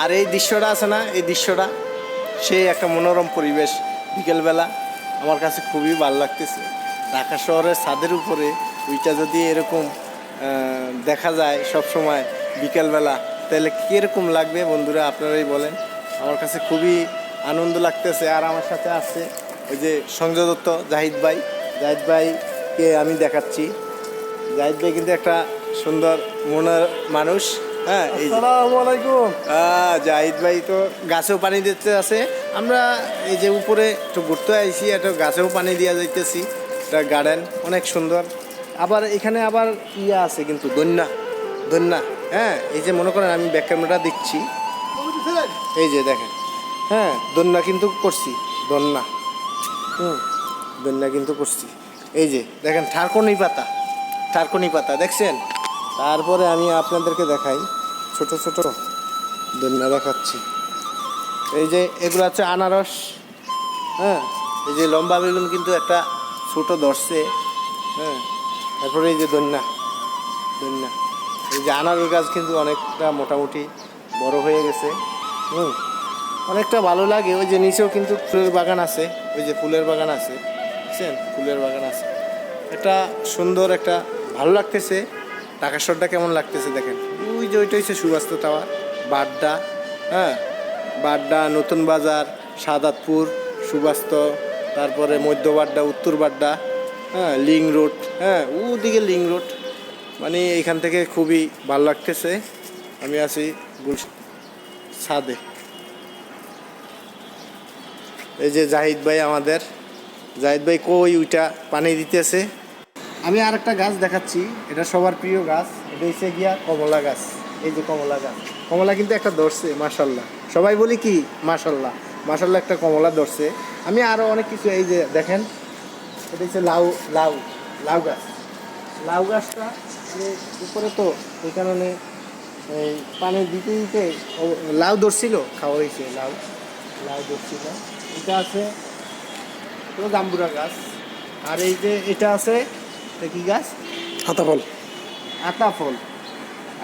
আর এই দৃশ্যটা আছে না, এই দৃশ্যটা, সেই একটা মনোরম পরিবেশ বিকেলবেলা আমার কাছে খুবই ভালো লাগতেছে। ঢাকা শহরের ছাদের উপরে ওইটা যদি এরকম দেখা যায় সব সময় বিকেলবেলা, তাহলে কীরকম লাগবে বন্ধুরা, আপনারাই বলেন। আমার কাছে খুবই আনন্দ লাগতেছে। আর আমার সাথে আছে ওই যে সংজয় দত্ত জাহিদ ভাই। জাহিদ ভাইকে আমি দেখাচ্ছি। জাহিদ ভাই কিন্তু একটা সুন্দর মনের মানুষ। হ্যাঁ আসসালামু আলাইকুম। জাহিদ ভাই তো গাছেও পানি দিতে আছে। আমরা এই যে উপরে একটু ঘুরতে আইছি একটা গাছেও পানি দিয়া যাইতেছি। একটা গার্ডেন অনেক সুন্দর। আবার এখানে আবার ইয়া আছে কিন্তু দন্যা। দন্যা হ্যাঁ এই যে মনে করেন আমি ব্যাক ক্যামেরা দিচ্ছি এই যে দেখেন হ্যাঁ দন্যা কিন্তু করছি দন্যা। হুম দন্যা কিন্তু করছি। এই যে দেখেন ঠারকনি পাতা ঠারকনি পাতা দেখছেন? তারপরে আমি আপনাদেরকে দেখাই। ছোট ছোট। দন্যা দেখাচ্ছি এই যে এগুলো হচ্ছে আনারস হ্যাঁ? এই যে লম্বা বেলুন কিন্তু একটা ছোট ধরছে হ্যাঁ? তারপরে এই যে দন্যা দন্যা এই যে আনারস গাছ কিন্তু অনেকটা মোটামুটি বড় হয়ে গেছে, হুম? অনেকটা ভালো লাগে, ওই যে নিচেও কিন্তু ফুলের বাগান আছে, ওই যে ফুলের বাগান আছে, বুঝছেন? ফুলের বাগান আছে। এটা সুন্দর একটা, ভালো লাগতেছে। ঢাকা কেমন লাগতেছে দেখেন? ওই যে ওইটা হচ্ছে সুবাস্ত টাওয়ার, বাড্ডা হ্যাঁ? বাড্ডা, নতুন বাজার, সাদাতপুর সুবাস্ত তারপরে মধ্য বাড্ডা, উত্তর বাড্ডা হ্যাঁ? লিং রোড হ্যাঁ? ওদিকে লিং রোড। মানে এখান থেকে খুবই ভালো লাগতেছে। আমি আছি গুল ছাদে। এই যে জাহিদ ভাই আমাদের। জাহিদ ভাই কই? ওইটা পানি দিতেছে। আমি আর একটা গাছ দেখাচ্ছি। এটা সবার প্রিয় গাছ। এটা হচ্ছে গিয়া কমলা গাছ। এই যে কমলা গাছ। কমলা কিন্তু একটা ধরছে, মাশাল্লাহ। সবাই বলি কি, মাশাল্লাহ। মাশাল্লাহ একটা কমলা ধরছে। আমি আরও অনেক কিছু এই যে দেখেন। এটা হচ্ছে লাউ লাউ লাউ গাছ। লাউ গাছটা মানে উপরে তো এই কারণে এই পানি দিতে দিতে লাউ ধরছিল, খাওয়া হয়েছে লাউ। লাউ ধরছিল। এটা আছে জাম্বুরা গাছ। আর এই যে এটা আছে এটা কি গাছ? হাতা ফল। আতা ফল।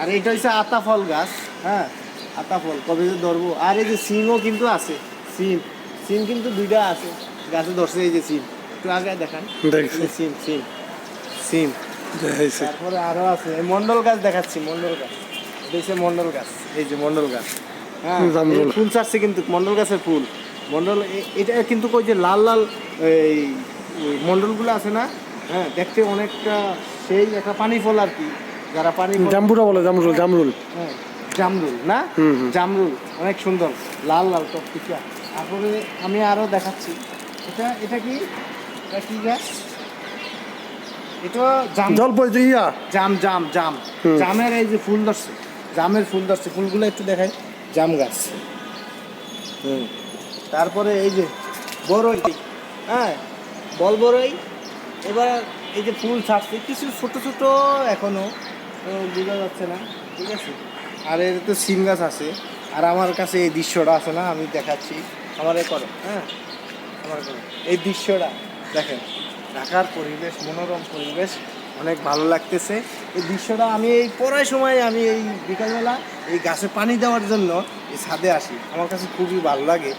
আর এটা হচ্ছে আতা ফল গাছ হ্যাঁ? আতা ফল কবে যে ধরবো? আর এই যে সিমও কিন্তু আছে সিম। সিম কিন্তু দুইটা আছে গাছে ধরছে এই যে সিম। একটু আগে দেখান। দেখছি। সিম সিম সিম। তারপরে আরও আছে এই মন্ডল গাছ দেখাচ্ছি মন্ডল গাছ। হচ্ছে মন্ডল গাছ এই যে মন্ডল গাছ। হ্যাঁ ফুল ছাড়ছে কিন্তু মন্ডল গাছের ফুল। মন্ডল এটা কিন্তু ওই যে লাল লাল এই মন্ডলগুলো আছে না? হ্যাঁ দেখতে অনেকটা সেই একটা পানি ফল আর কি। যারা পানি জাম্বুরা বলে জামরুল জামরুল। হ্যাঁ জামরুল না। জামরুল অনেক সুন্দর লাল লাল টকটিকা তারপরে আমি আরও দেখাচ্ছি। এটা এটা কি? এটা কি গাছ এটা জাম। ইয়া। জাম জাম জাম। জামের এই যে ফুল ধরছে জামের ফুল ধরছে ফুলগুলো একটু দেখাই। জাম গাছ। হুম। তারপরে এই যে বড়ই হ্যাঁ বল বড়ই এবার এই যে ফুল ছাড়ছে, কিছু ছোট ছোট এখনও, তো বোঝা যাচ্ছে না, ঠিক আছে? আর এর তো সিম গাছ আছে, আর আমার কাছে এই দৃশ্যটা আছে না, আমি দেখাচ্ছি। আমারে করো হ্যাঁ? আমার করো। এই দৃশ্যটা, দেখেন, ঢাকার পরিবেশ, মনোরম পরিবেশ, অনেক ভালো লাগতেছে। এই দৃশ্যটা আমি এই পড়ার সময় আমি এই বিকালবেলা এই গাছে পানি দেওয়ার জন্য এই ছাদে আসি। আমার কাছে খুবই ভালো লাগে।